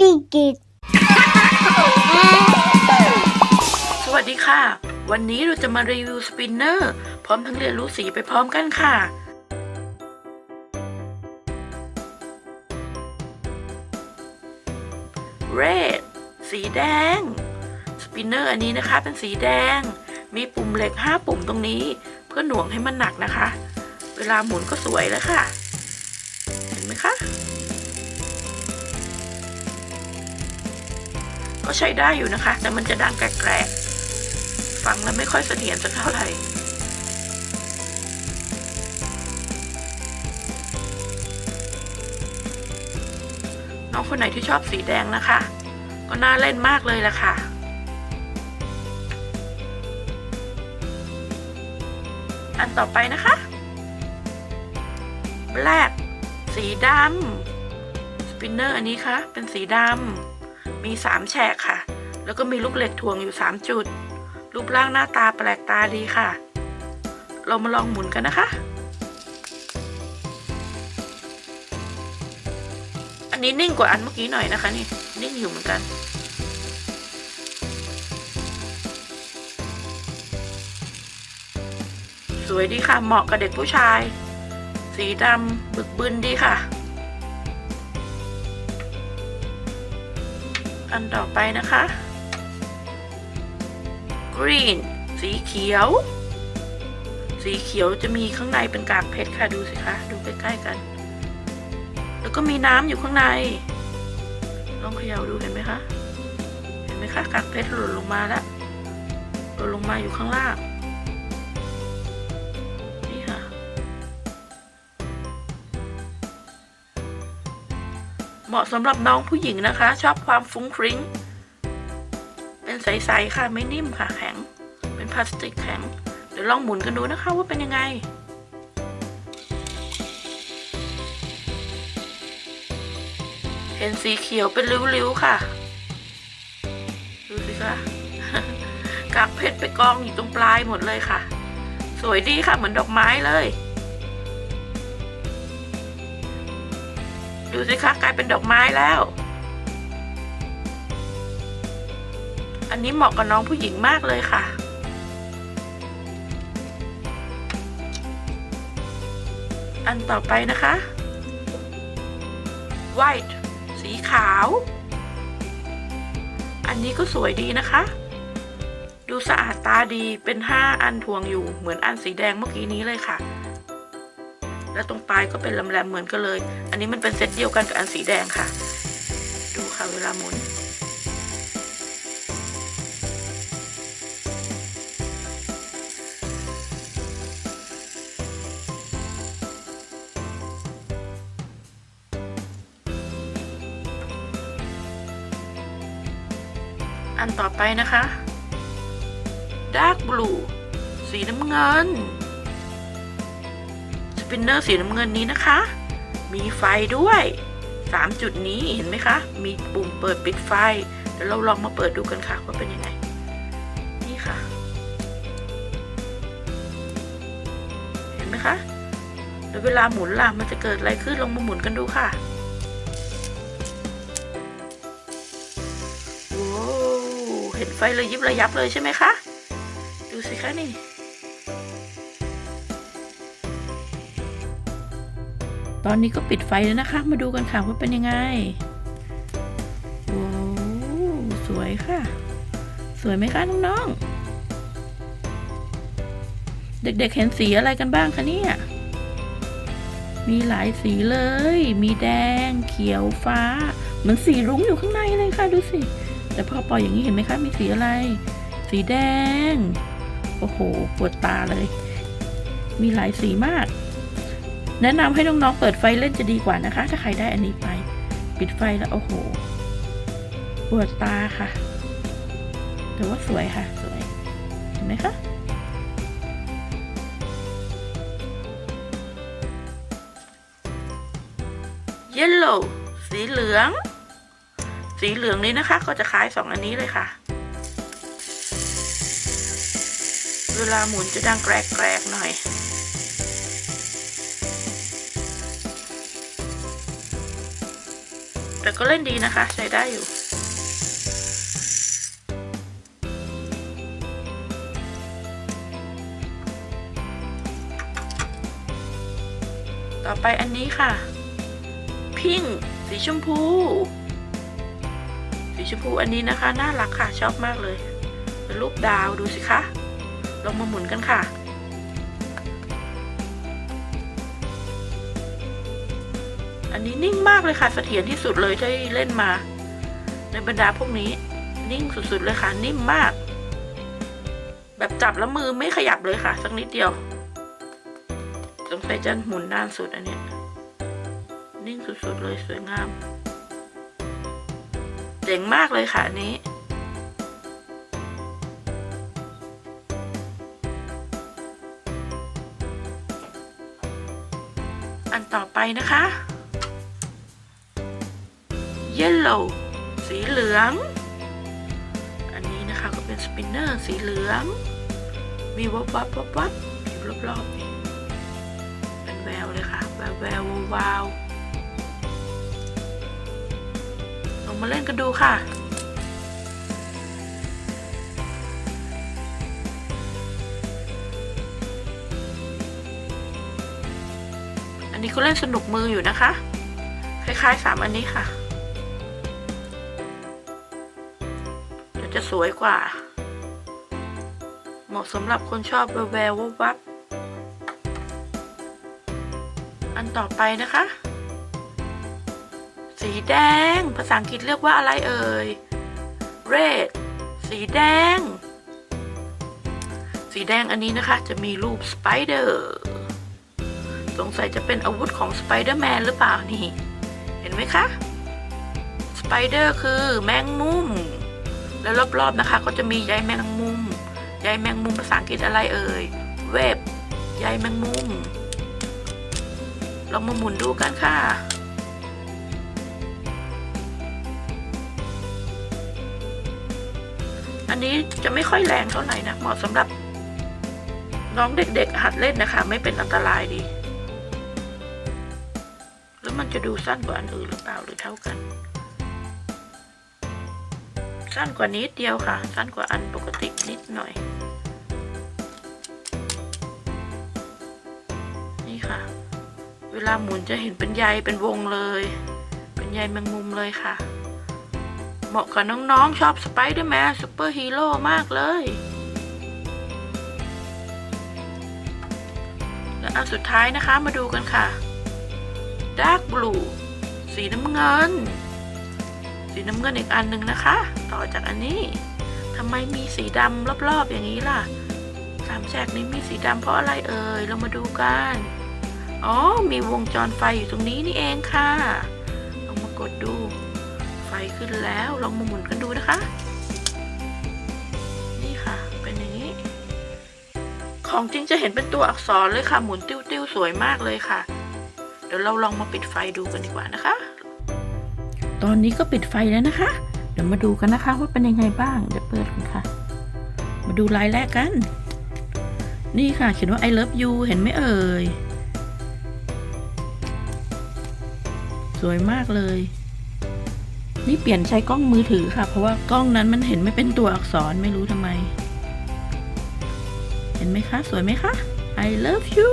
Happy Kids สวัสดีค่ะ วันนี้เราจะมารีวิวสปินเนอร์พร้อมทั้งเรียนรู้สีไปพร้อมกันค่ะ Red สีแดง สปินเนอร์อันนี้นะคะเป็นสีแดง มีปุ่มเหล็ก 5 ปุ่มตรงนี้ เพื่อหน่วงให้มันหนักนะคะ เวลาหมุนก็สวยแล้วค่ะ ก็ใช้ได้อยู่นะคะ แต่มันจะดังแกรกๆฟังแล้วไม่ค่อยเสถียรสักเท่าไหร่น้องคนไหนที่ชอบสีแดงนะคะ ก็น่าเล่นมากเลยล่ะค่ะอันต่อไปนะคะ Black สีดำสปินเนอร์อันนี้คะเป็นสีดำ มีสามแฉกค่ะ แล้วก็มีลูกเหล็กถ่วงอยู่สามจุด รูปร่างหน้าตาแปลกตาดีค่ะ เรามาลองหมุนกันนะคะ อันนี้นิ่งกว่าอันเมื่อกี้หน่อยนะคะนี่ นิ่งอยู่เหมือนกันสวยดีค่ะ เหมาะกับเด็กผู้ชาย สีดำบึกบึนดีค่ะ อันต่อไปนะคะ green สีเขียว สีเขียวจะมีข้างในเป็นกากเพชรค่ะดูสิคะ ดูใกล้ๆกัน แล้วก็มีน้ำอยู่ข้างใน ลองเขย่าดูเห็นไหมคะ เห็นไหมคะกากเพชรหล่นลงมาแล้วหล่นลงมาอยู่ข้างล่าง เหมาะสำหรับน้องผู้หญิงนะคะ ชอบความฟุ้งฟริ้ง เป็นใสๆค่ะไม่นิ่มค่ะแข็ง เป็นพลาสติกแข็ง เดี๋ยวลองหมุนกันดูนะคะว่าเป็นยังไงเห็นสีเขียวเป็นริ้วๆค่ะ ดูสิคะกากเพชรไปกองอยู่ตรงปลายหมดเลยค่ะ สวยดีค่ะเหมือนดอกไม้เลย ดูสิคะกลายเป็นดอกไม้แล้ว อันนี้เหมาะกับน้องผู้หญิงมากเลยค่ะ อันต่อไปนะคะ white สีขาว อันนี้ก็สวยดีนะคะ ดูสะอาดตาดีเป็น 5 อันทวงอยู่เหมือนอันสีแดงเมื่อกี้นี้เลยค่ะ แล้วตรงปลายก็เป็นแหลมๆเหมือนกันเลย อันนี้มันเป็นเซตเดียวกันกับอันสีแดงค่ะ ดูค่ะเวลาหมุนอันต่อไปนะคะ Dark Blue สีน้ำเงิน ปินเนอร์สีน้ำเงินนี้นะคะ มีไฟด้วย 3 จุดนี้เห็นไหมคะ มีปุ่มเปิดปิดไฟเดี๋ยวเราลองมาเปิดดูกันค่ะว่าเป็นยังไง นี่ค่ะ เห็นไหมคะแล้วเวลาหมุนล่ะมันจะเกิดอะไรขึ้นลองมาหมุนกันดูค่ะโอ้เห็นไฟเลยยิบระยับเลยใช่ไหมคะ ดูสิคะนี่ ตอนนี้ก็ปิดไฟแล้วนะคะ มาดูกันค่ะว่าเป็นยังไงโอ้สวยค่ะ สวยไหมคะน้องๆ เด็กๆเห็นสีอะไรกันบ้างคะเนี่ย มีหลายสีเลย มีแดง เขียวฟ้า เหมือนสีรุ้งอยู่ข้างในเลยค่ะดูสิ แต่พอปล่อยอย่างนี้เห็นไหมคะ มีสีอะไร สีแดง โอ้โห ปวดตาเลย มีหลายสีมาก แนะนำให้น้องๆเปิดไฟเล่นจะดีกว่านะคะ ถ้าใครได้อันนี้ไป ปิดไฟแล้วโอ้โหปวดตาค่ะแต่ว่าสวยค่ะสวยเห็นไหมคะเยลโล่สีเหลือง สีเหลืองนี้นะคะ ก็จะคล้ายสองอันนี้เลยค่ะ เวลาหมุนจะดังแกรกๆหน่อย แต่ก็เล่นดีนะคะใช้ได้อยู่ ต่อไปอันนี้ค่ะ พิงสีชมพู สีชมพูอันนี้นะคะ น่ารักค่ะ ชอบมากเลย เป็นรูปดาวดูสิคะ ลองมาหมุนกันค่ะ อันนี้นิ่งมากเลยค่ะเสถียรที่สุดเลยที่เล่นมา ในบรรดาพวกนี้ นิ่งสุดๆเลยค่ะ นิ่มมาก แบบจับแล้วมือไม่ขยับเลยค่ะ สักนิดเดียวสงสัยจะหมุนด้านสุดอันนี้ นิ่งสุดๆเลยสวยงามเจ๋งมากเลยค่ะอันนี้อันต่อไปนะคะ yellow สีเหลือง อันนี้นะคะก็เป็นสปินเนอร์สีเหลือง มีวับวับวับวับอยู่รอบๆนี่เป็นแววเลยค่ะ แววแวววาวลองมาเล่นกันดูค่ะอันนี้ก็เล่นสนุกมืออยู่นะคะ คล้ายๆสามอันนี้ค่ะ จะสวยกว่า เหมาะสำหรับคนชอบแววแวววับวับอันต่อไปนะคะ สีแดง ภาษาอังกฤษเรียกว่าอะไรเอ่ย red สีแดง สีแดงอันนี้นะคะ จะมีรูปสไปเดอร์สงสัยจะเป็นอาวุธของสไปเดอร์แมนหรือเปล่านี่ เห็นไหมคะ สไปเดอร์คือแมงมุม แล้วรอบๆนะคะ ก็จะมีใยแมงมุมใยแมงมุมภาษาอังกฤษอะไรเอ่ย เว็บใยแมงมุม ลองมาหมุนดูกันค่ะอันนี้จะไม่ค่อยแรงเท่าไหร่นะเหมาะสำหรับ น้องเด็กๆ หัดเล่นนะคะ ไม่เป็นอันตรายดี แล้วมันจะดูสั้นกว่าอันอื่นหรือเปล่าหรือเท่ากัน สั้นกว่านิดเดียวค่ะ สั้นกว่าอันปกตินิดหน่อย นี่ค่ะ เวลาหมุนจะเห็นเป็นใยเป็นวงเลย เป็นใยแมงมุมเลยค่ะ เหมาะกับน้องๆชอบสไปเดอร์แมนซูเปอร์ฮีโร่มากเลย และอันสุดท้ายนะคะมาดูกันค่ะ Dark Blue สีน้ำเงิน สีน้ำเงินอีกอันหนึ่งนะคะ ต่อจากอันนี้ทำไมมีสีดำรอบๆอย่างนี้ล่ะสามแฉกนี้มีสีดำเพราะอะไรเอ่ยเรามาดูกันอ๋อมีวงจรไฟอยู่ตรงนี้นี่เองค่ะลองมากดดู ไฟขึ้นแล้วลองมาหมุนกันดูนะคะ นี่ค่ะเป็นอย่างนี้ ของจริงจะเห็นเป็นตัวอักษรเลยค่ะ หมุนติ้วๆสวยมากเลยค่ะ เดี๋ยวเราลองมาปิดไฟดูกันดีกว่านะคะ ตอนนี้ก็ปิดไฟแล้วนะคะ เดี๋ยวมาดูกันนะคะว่าเป็นยังไงบ้าง เดี๋ยวเปิดกันค่ะ มาดูลายแรกกัน นี่ค่ะ เขียนว่า I love you เห็นไหมเอ่ย สวยมากเลย นี่เปลี่ยนใช้กล้องมือถือค่ะ เพราะว่ากล้องนั้นมันเห็นไม่เป็นตัวอักษรไม่รู้ทำไม เห็นไหมคะ สวยไหมคะ I love you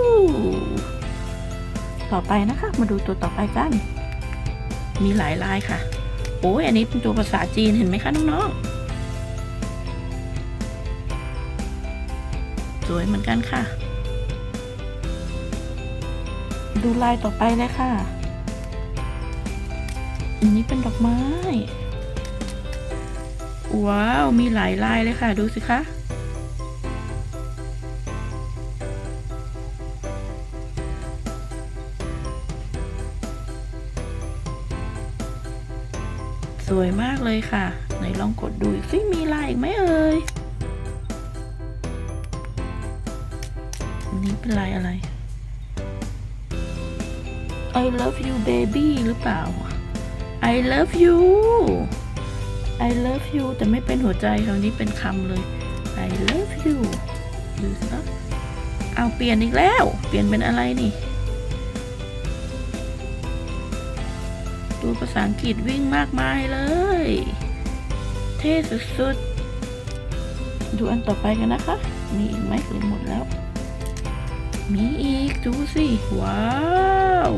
ต่อไปนะคะ มาดูตัวต่อไปกัน มีหลายลายค่ะโอ้ยอันนี้เป็นตัวภาษาจีนเห็นไหมคะน้องๆสวยเหมือนกันค่ะ ดูลายต่อไปเลยค่ะ อันนี้เป็นดอกไม้ ว้าว มีหลายลายเลยค่ะ ดูสิคะ สวยมากเลยค่ะ ไหนลองกดดูอีกสิมีลายอีกไหมเอ่ยนนี้เป็นลายอะไร I love you baby หรือเปล่า I love you I love you แต่ไม่เป็นหัวใจคราวนี้เป็นคำเลย I love you ดูสิคะเอาเปลี่ยนอีกแล้ว เปลี่ยนเป็นอะไรนี่ ตตัวภาษาอังกฤษวิ่งมากมายเลย เท่สุดๆ ดูอันต่อไปกันนะคะ มีอีกไหมหรือหมดแล้ว มีอีกดูสิ ว้าว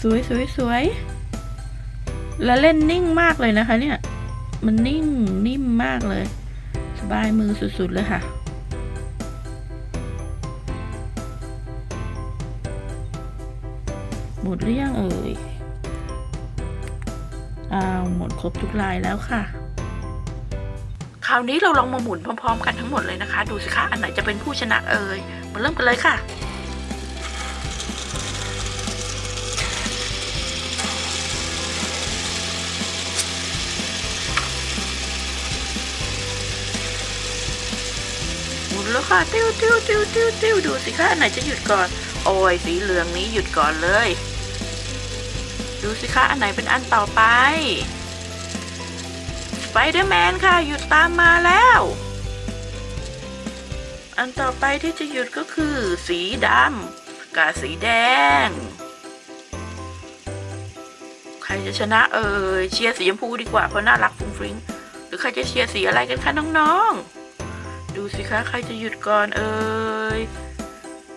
สวยสวยสวยแล้วเล่นนิ่งมากเลยนะคะเนี่ย มันนิ่งนิ่มมากเลย สบายมือสุดๆเลยค่ะหมดหรือยังเอ่ย อ้าวหมดครบทุกลายแล้วค่ะ คราวนี้เราลองมาหมุนพร้อม ๆ กันทั้งหมดเลยนะคะ ดูสิคะอันไหนจะเป็นผู้ชนะเอ่ยมาเริ่มกันเลยค่ะหมุนแล้วค่ะ ติ้วติ้วติ้วติ้วติ้วดูสิคะอันไหนจะหยุดก่อน โอ้ยสีเหลืองนี้หยุดก่อนเลย ดูสิคะ อันไหนเป็นอันต่อไปสไปเดอร์แมนค่ะหยุดตามมาแล้ว อันต่อไปที่จะหยุดก็คือ สีดำกับสีแดง ใครจะชนะเอ่ยเชียร์สีชมพูดีกว่าเพราะน่ารักฟุ้งฟริ้งหรือใครจะเชียร์สีอะไรกันคะน้องๆ ดูสิคะใครจะหยุดก่อนเอ่ย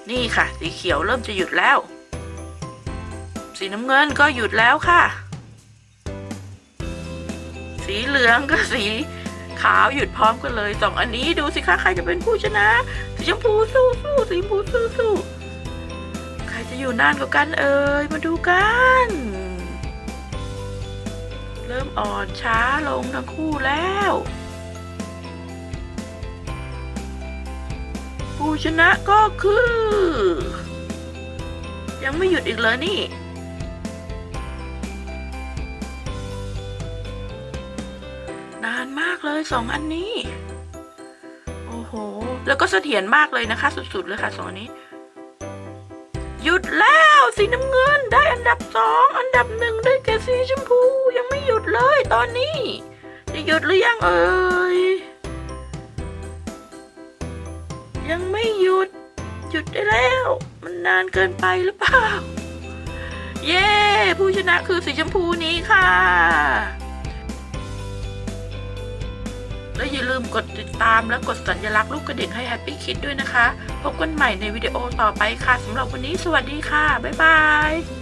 นี่ค่ะ สีเขียวเริ่มจะหยุดแล้ว สีน้ำเงินก็หยุดแล้วค่ะ สีเหลืองกับสีขาวหยุดพร้อมกันเลยสองอันนี้ดูสิคะใครจะเป็นผู้ชนะ สีชมพูสู้สู้สีชมพูสู้สู้ใครจะอยู่นานกว่ากันเอ่ยมาดูกัน เริ่มอ่อนช้าลงทั้งคู่แล้ว ผู้ชนะก็คือ ยังไม่หยุดอีกเลยนี่ นานมากเลยสองอันนี้ โอ้โห แล้วก็เสถียรมากเลยนะคะ สุดๆเลยค่ะสองอันนี้ หยุดแล้วสีน้ำเงินได้อันดับสองอันดับหนึ่งได้แก่สีชมพูยังไม่หยุดเลยตอนนี้ จะหยุดหรือยังเอ่ยยังไม่หยุด หยุดได้แล้ว มันนานเกินไปหรือเปล่า เย้ ผู้ชนะคือสีชมพูนี้ค่ะ และอย่าลืมกดติดตามและกดสัญลักษณ์ลูกกระดิ่งให้แฮปปี้คิดด้วยนะคะ พบกันใหม่ในวิดีโอต่อไปค่ะสำหรับวันนี้สวัสดีค่ะ บ๊ายบาย